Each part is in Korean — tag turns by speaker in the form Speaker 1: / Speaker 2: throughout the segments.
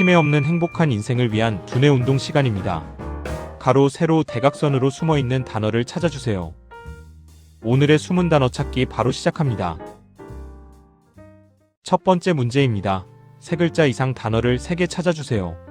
Speaker 1: 치매 없는 행복한 인생을 위한 두뇌 운동 시간입니다. 가로, 세로, 대각선으로 숨어 있는 단어를 찾아주세요. 오늘의 숨은 단어 찾기 바로 시작합니다. 첫 번째 문제입니다. 세 글자 이상 단어를 3개 찾아주세요.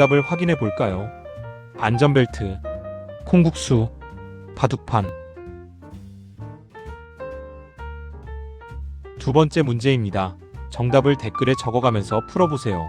Speaker 1: 정답을 확인해 볼까요? 안전벨트, 콩국수, 바둑판. 두 번째 문제입니다. 정답을 댓글에 적어가면서 풀어보세요.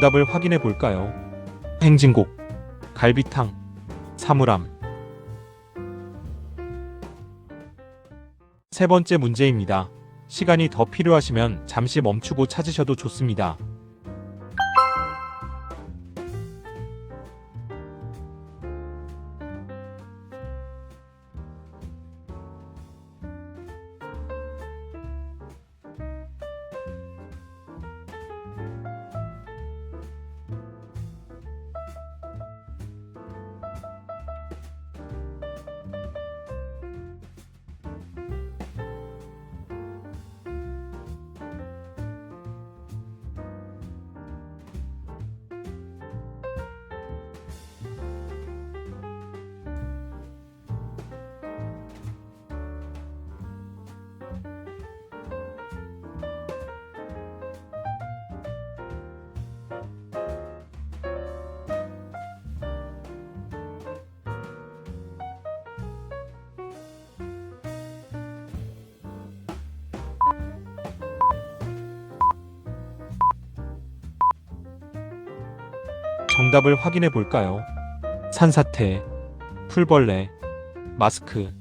Speaker 1: 정답을 확인해 볼까요? 행진곡, 갈비탕, 사물함. 세 번째 문제입니다. 시간이 더 필요하시면 잠시 멈추고 찾으셔도 좋습니다. 정답을 확인해 볼까요? 산사태, 풀벌레, 마스크.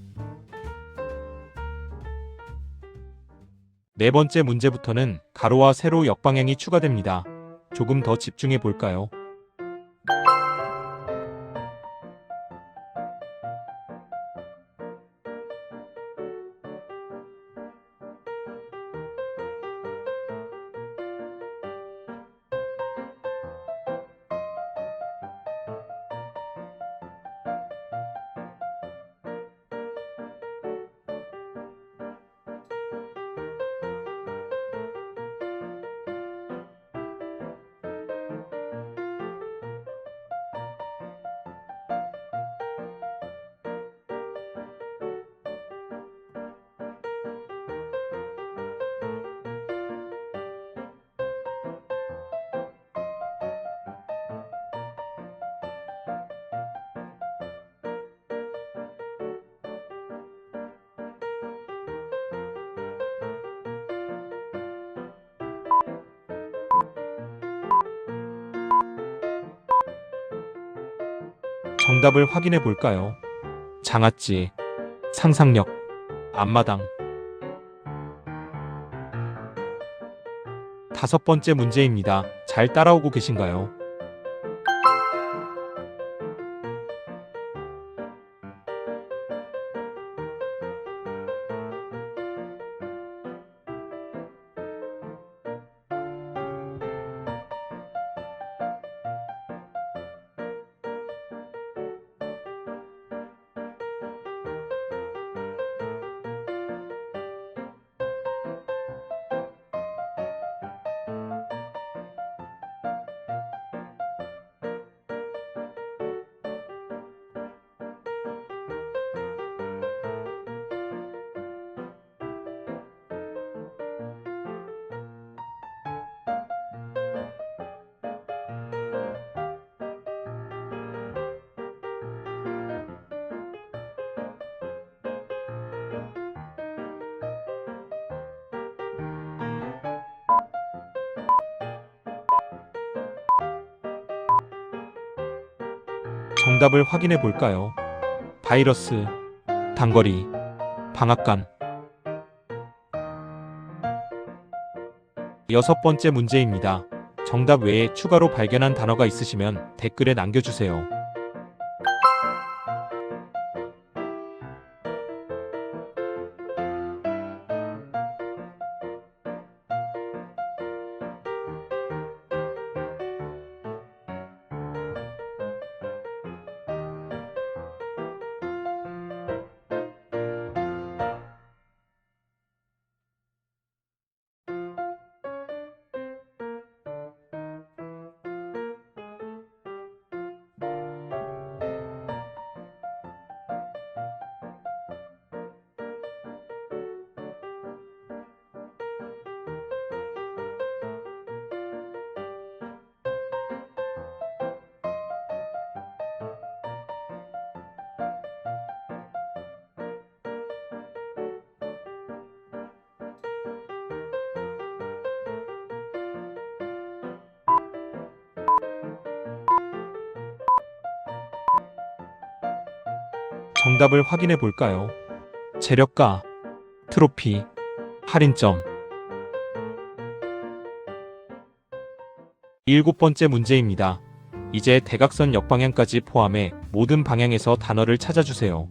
Speaker 1: 네 번째 문제부터는 가로와 세로 역방향이 추가됩니다. 조금 더 집중해 볼까요? 정답을 확인해 볼까요? 장아찌, 상상력, 앞마당. 다섯 번째 문제입니다. 잘 따라오고 계신가요? 정답을 확인해 볼까요? 바이러스, 단거리, 방앗간. 여섯 번째 문제입니다. 정답 외에 추가로 발견한 단어가 있으시면 댓글에 남겨주세요. 정답을 확인해 볼까요? 재력가, 트로피, 할인점. 일곱 번째 문제입니다. 이제 대각선 역방향까지 포함해 모든 방향에서 단어를 찾아주세요.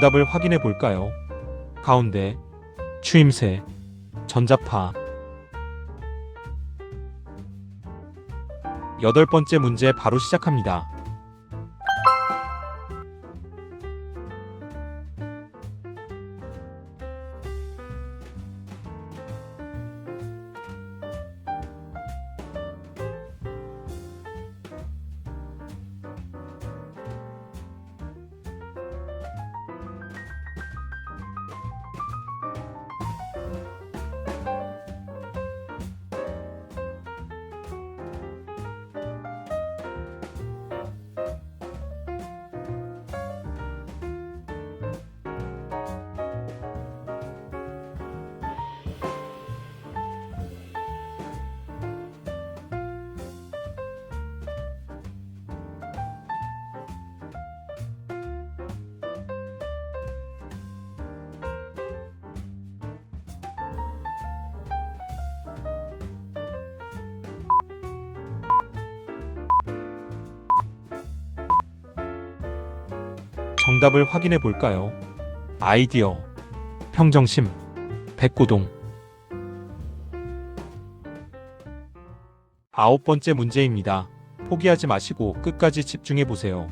Speaker 1: 정답을 확인해 볼까요? 가운데, 추임새, 전자파. 여덟 번째 문제 바로 시작합니다. 정답을 확인해 볼까요? 아이디어, 평정심, 백고동. 아홉 번째 문제입니다. 포기하지 마시고 끝까지 집중해 보세요.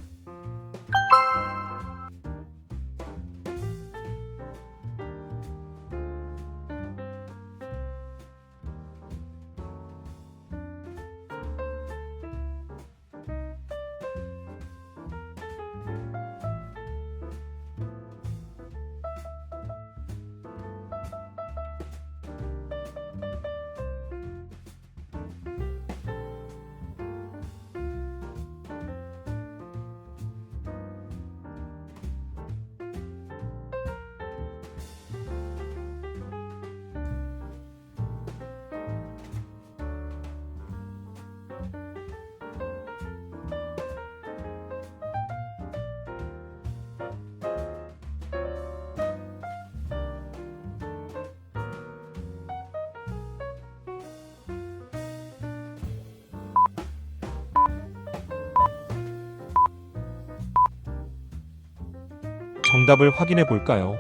Speaker 1: 정답을 확인해 볼까요?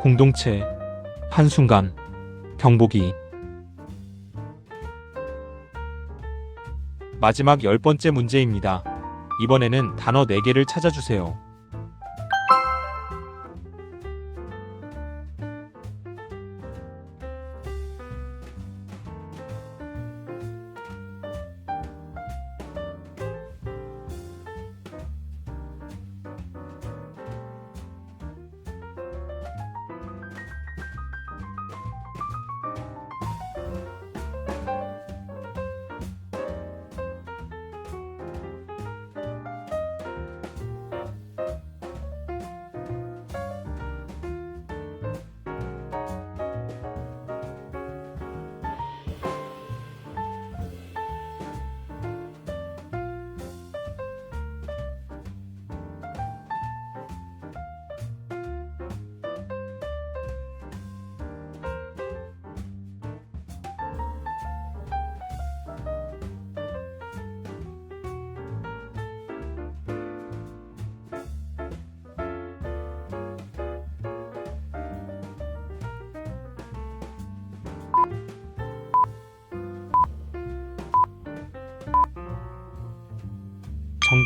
Speaker 1: 공동체, 한순간, 경보기. 마지막 열 번째 문제입니다. 이번에는 단어 4개를 찾아주세요.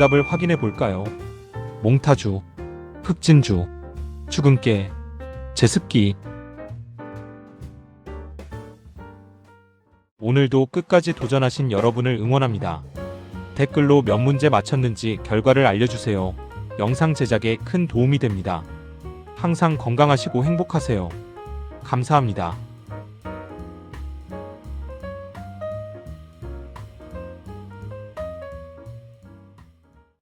Speaker 1: 정답을 확인해 볼까요? 몽타주, 흑진주, 죽음깨, 제습기. 오늘도 끝까지 도전하신 여러분을 응원합니다. 댓글로 몇 문제 맞췄는지 결과를 알려주세요. 영상 제작에 큰 도움이 됩니다. 항상 건강하시고 행복하세요. 감사합니다.